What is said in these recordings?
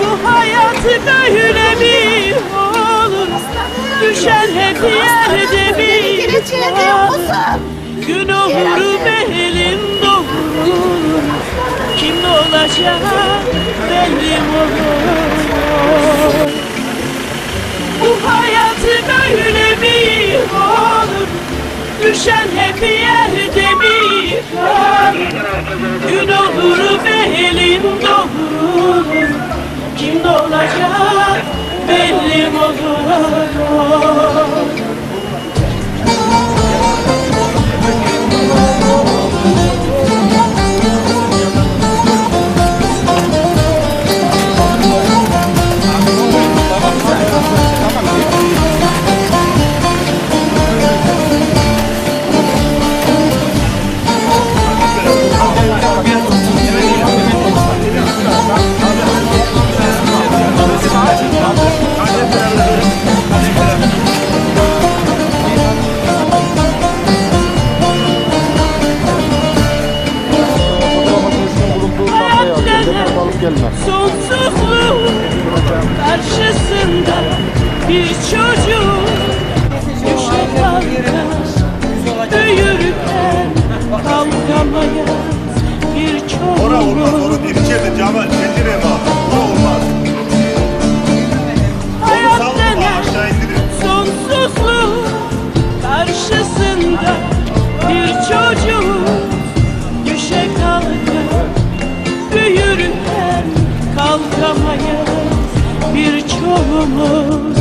Bu hayatı böyle mi olur? Düşen hep yerde bir Gün olur belim doğur Kim olacak benim olur. Bu hayatı böyle mi olur? Düşen hep yerde bir Gün olur belim doğur gelmez. Sonsuzluğun karşısında bir çocuk düşer kalkar, büyürken kalkamayar bir çocuk. olamaz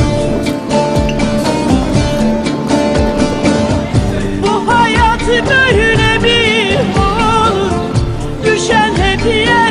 Bu hayat böyle bir olur Düşen hep yer